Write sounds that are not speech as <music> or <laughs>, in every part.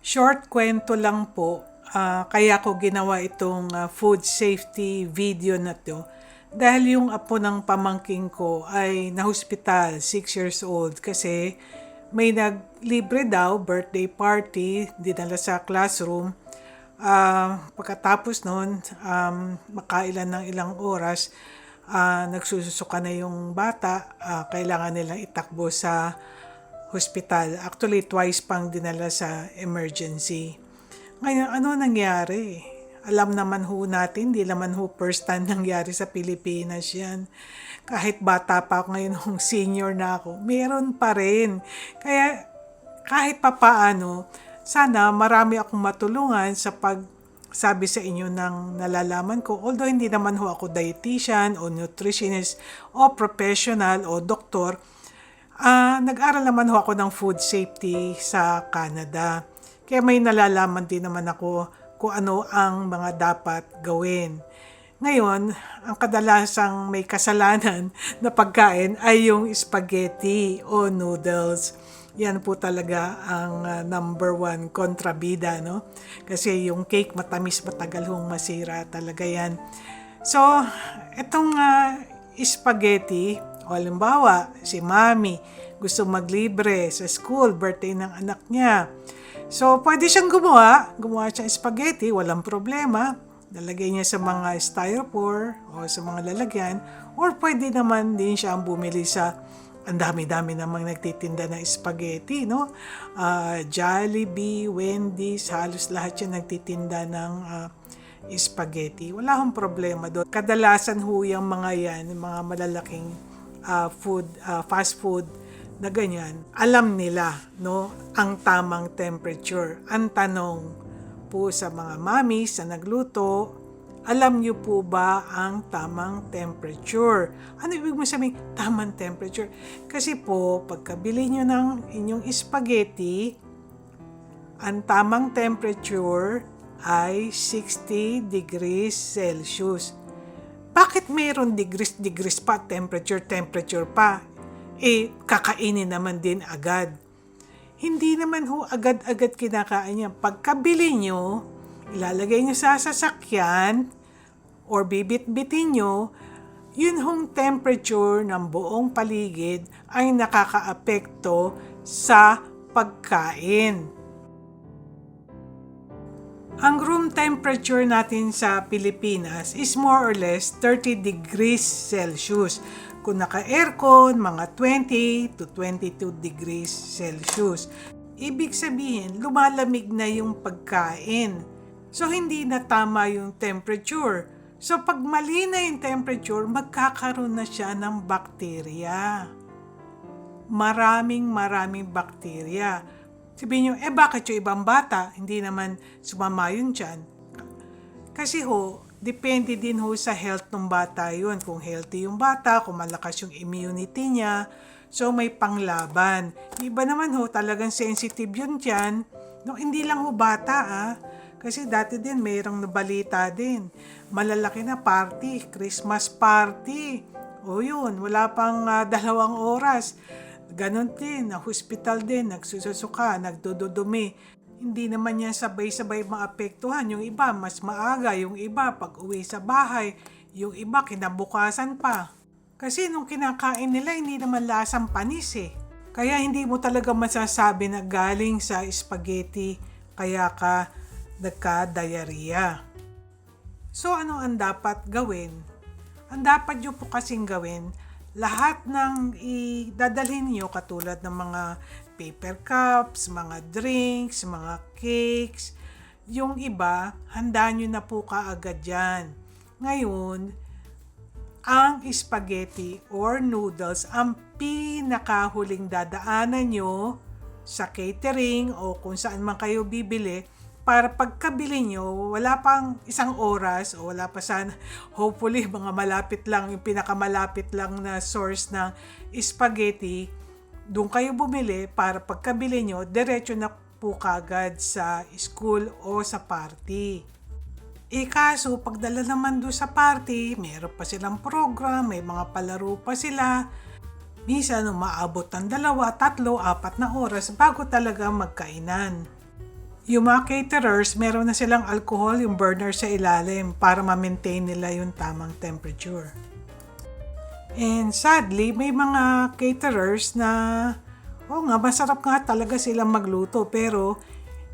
Short kwento lang po, ah, kaya ko ginawa itong ah, food safety video na to. Dahil yung apo ng pamangking ko ay na-hospital, 6 years old, kasi may naglibre daw birthday party, dinala sa classroom. Ah, pagkatapos nun, um, makailan ng ilang oras, ah, nagsusuka na yung bata, ah, kailangan nilang itakbo sa hospital. Actually, twice pang dinala sa emergency. Ngayon, ano nangyari? Alam naman ho natin, di naman ho first time <laughs> nangyari sa Pilipinas yan. Kahit bata pa ako ngayon, nung senior na ako, meron pa rin. Kaya kahit papaano, sana marami akong matulungan sa pag sabi sa inyo ng nalalaman ko, although hindi naman ho ako dietitian o nutritionist o professional o doktor, Ah, nag-aral naman ho ako ng food safety sa Canada. Kaya may nalalaman din naman ako kung ano ang mga dapat gawin. Ngayon, ang kadalasang may kasalanan <laughs> na pagkain ay yung spaghetti o noodles. Yan po talaga ang ah, number one kontrabida, no? Kasi yung cake matamis matagal hong masira talaga yan. So, itong ah, spaghetti, o halimbawa, si mami gusto maglibre sa school, birthday ng anak niya. So, pwede siyang gumawa. Gumawa siyang spaghetti, walang problema. Lalagay niya sa mga styrofoam o sa mga lalagyan. Or pwede naman din siya ang bumili sa ang dami-dami namang nagtitinda ng spaghetti, no? Ah, Jollibee, Wendy's, halos lahat yan nagtitinda ng ah, spaghetti. Wala akong problema doon. Kadalasan ho yung mga yan, mga malalaking ah, food, ah, fast food na ganyan, alam nila no ang tamang temperature. Ang tanong po sa mga mamis na nagluto, alam niyo po ba ang tamang temperature? Ano ibig mo sabihin tamang temperature? Kasi po, pagkabili niyo ng inyong spaghetti, ang tamang temperature ay 60 degrees Celsius. Bakit mayroon degrees degrees pa, temperature temperature pa? Eh, kakainin naman din agad. Hindi naman ho agad-agad kinakain niya. Pagkabili nyo, ilalagay nyo sa sasakyan or bibit-bitin nyo, yun hong temperature ng buong paligid ay nakakaapekto sa pagkain. Ang room temperature natin sa Pilipinas is more or less 30 degrees Celsius. Kung naka-aircon, mga 20 to 22 degrees Celsius. Ibig sabihin, lumalamig na yung pagkain. So, hindi na tama yung temperature. So, pag mali na yung temperature, magkakaroon na siya ng bakterya. Maraming maraming bakterya. Sabihin nyo, eh bakit yung ibang bata, hindi naman sumama yun dyan? Kasi ho, depende din ho sa health ng bata yun. Kung healthy yung bata, kung malakas yung immunity niya, so may panglaban. Iba naman ho, talagang sensitive yun dyan. No, hindi lang ho bata ah. Kasi dati din mayroong nabalita din. Malalaki na party, Christmas party. O yun, wala pang ah, dalawang oras. Ganon din, na hospital din, nagsususuka, nagdududumi. Hindi naman yan sabay-sabay maapektuhan. Yung iba, mas maaga. Yung iba, pag uwi sa bahay. Yung iba, kinabukasan pa. Kasi nung kinakain nila, hindi naman lasang panis eh. Kaya hindi mo talaga masasabi na galing sa spaghetti, kaya ka nagka-diarrhea. So ano ang dapat gawin? Ang dapat nyo po kasing gawin, lahat ng idadalhin nyo katulad ng mga paper cups, mga drinks, mga cakes, yung iba, handa nyo na po kaagad yan. Ngayon, ang spaghetti or noodles ang pinakahuling dadaanan nyo sa catering o kung saan man kayo bibili para pagkabili nyo, wala pang isang oras o wala pa sana, <laughs> hopefully mga malapit lang, yung pinakamalapit lang na source ng spaghetti, doon kayo bumili para pagkabili nyo, diretso na po kagad sa school o sa party. Eh kaso, pagdala naman doon sa party, meron pa silang program, may mga palaro pa sila. Minsan, umaabot ng dalawa, tatlo, apat na oras bago talaga magkainan. Yung mga caterers, meron na silang alcohol, yung burner sa ilalim para ma-maintain nila yung tamang temperature. And sadly, may mga caterers na, oh nga, masarap nga talaga silang magluto pero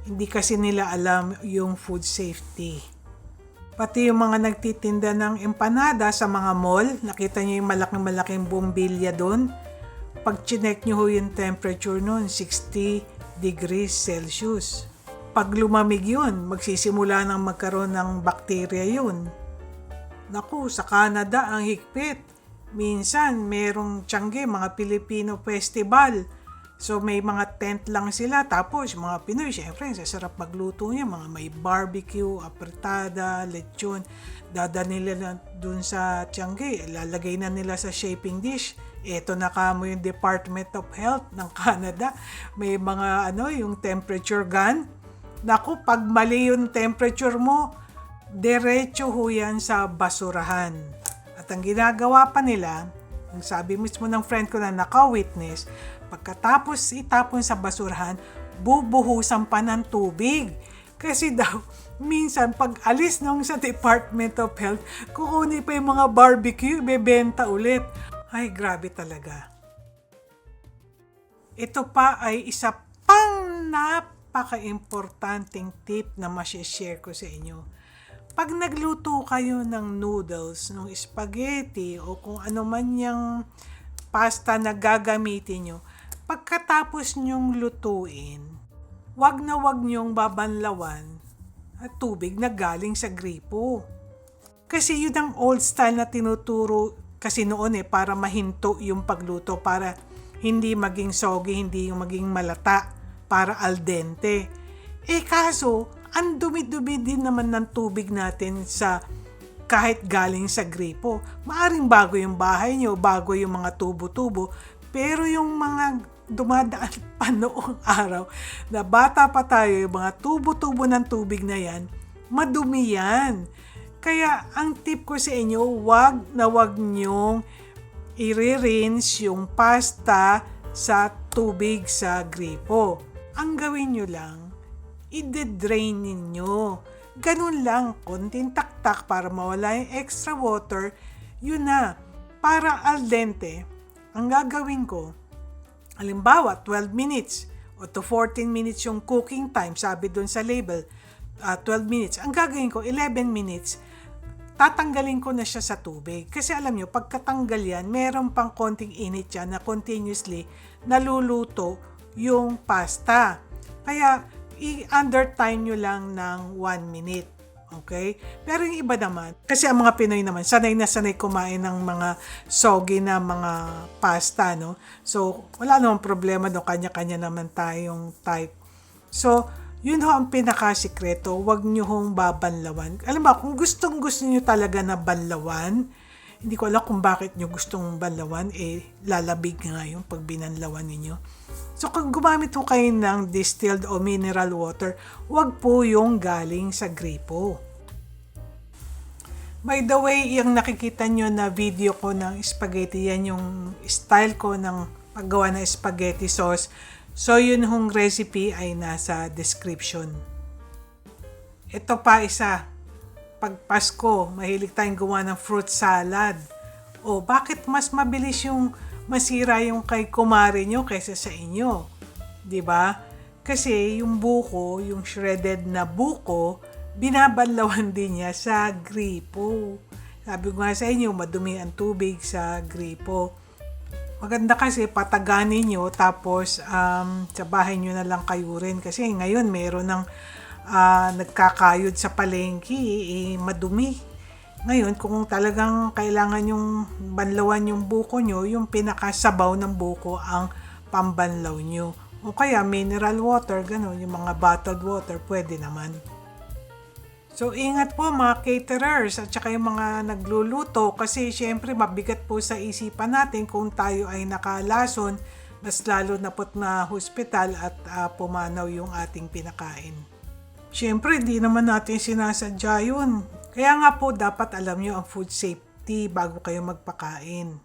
hindi kasi nila alam yung food safety. Pati yung mga nagtitinda ng empanada sa mga mall, nakita niyo yung malaking-malaking bumbilya doon. Pag chinek niyo ho yung temperature noon, 60 degrees Celsius. Pag lumamig yun, magsisimula nang magkaroon ng bakterya yun. Naku, sa Canada ang higpit. Minsan, merong tiyangge, mga Filipino festival. So, may mga tent lang sila. Tapos, mga Pinoy, syempre, sasarap magluto niya. Mga may barbecue, apretada, lechon. Dada nila na dun sa tiyangge. Lalagay na nila sa shaping dish. Ito na kamo yung Department of Health ng Canada. May mga, ano, yung temperature gun. Naku, pag mali yung temperature mo, diretso ho yan sa basurahan. At ang ginagawa pa nila, ang sabi mismo ng friend ko na naka-witness, pagkatapos itapon sa basurahan, bubuhusan pa ng tubig. Kasi daw, minsan pag alis nung sa Department of Health, kukunin pa yung mga barbecue, bebenta ulit. Ay, grabe talaga. Ito pa ay isa pang napaka-importanting tip na share ko sa inyo. Pag nagluto kayo ng noodles, ng spaghetti, o kung ano man yung pasta na gagamitin nyo, pagkatapos nyong lutuin, wag na wag nyong babanlawan at tubig na galing sa gripo. Kasi yun ang old style na tinuturo kasi noon eh para mahinto yung pagluto para hindi maging soggy, hindi yung maging malata para al dente. Eh kaso, ang dumi-dumi din naman ng tubig natin sa kahit galing sa gripo. Maaring bago yung bahay nyo, bago yung mga tubo-tubo, pero yung mga dumadaan <laughs> pa noong araw na bata pa tayo, yung mga tubo-tubo ng tubig na yan, madumi yan. Kaya ang tip ko sa inyo, wag na wag nyong i-rinse yung pasta sa tubig sa gripo. Ang gawin nyo lang, i-drain ninyo. Ganun lang, konting taktak para mawala yung extra water, yun na. Para al dente, ang gagawin ko, halimbawa 12 minutes o to 14 minutes yung cooking time, sabi doon sa label, uh, 12 minutes. Ang gagawin ko, 11 minutes, tatanggalin ko na siya sa tubig. Kasi alam nyo, pagkatanggal yan, meron pang konting init yan na continuously naluluto yung pasta. Kaya, i-under time nyo lang ng 1 minute. Okay? Pero yung iba naman, kasi ang mga Pinoy naman, sanay na sanay kumain ng mga soggy na mga pasta, no? So, wala namang problema no kanya-kanya naman tayong type. So, yun ho ang pinakasikreto, huwag nyo hong babanlawan. Alam mo, kung gustong gusto nyo talaga na banlawan, hindi ko alam kung bakit nyo gustong banlawan, eh lalabig nga yung pag binanlawan ninyo. So kung gumamit ho kayo ng distilled o mineral water, huwag po yung galing sa gripo. By the way, yung nakikita nyo na video ko ng spaghetti, yan yung style ko ng paggawa ng spaghetti sauce. So, yun hong recipe ay nasa description. Ito pa isa. Pag Pasko, mahilig tayong gawa ng fruit salad. O, bakit mas mabilis yung masira yung kay kumare nyo kaysa sa inyo? ba? Kasi yung buko, yung shredded na buko, binabanlawan din niya sa gripo. Sabi ko nga sa inyo, madumi ang tubig sa gripo. Maganda kasi pataganin nyo tapos um, sa bahay nyo na lang kayo rin kasi ngayon meron ng uh, nagkakayod sa palengke eh, madumi. Ngayon kung talagang kailangan yung banlawan yung buko nyo, yung pinakasabaw ng buko ang pambanlaw nyo. O kaya mineral water, ganun, yung mga bottled water, pwede naman. So, ingat po mga caterers at saka yung mga nagluluto kasi syempre mabigat po sa isipan natin kung tayo ay nakalason mas lalo na po na hospital at uh, pumanaw yung ating pinakain. Syempre, hindi naman natin sinasadya yun. Kaya nga po, dapat alam nyo ang food safety bago kayo magpakain.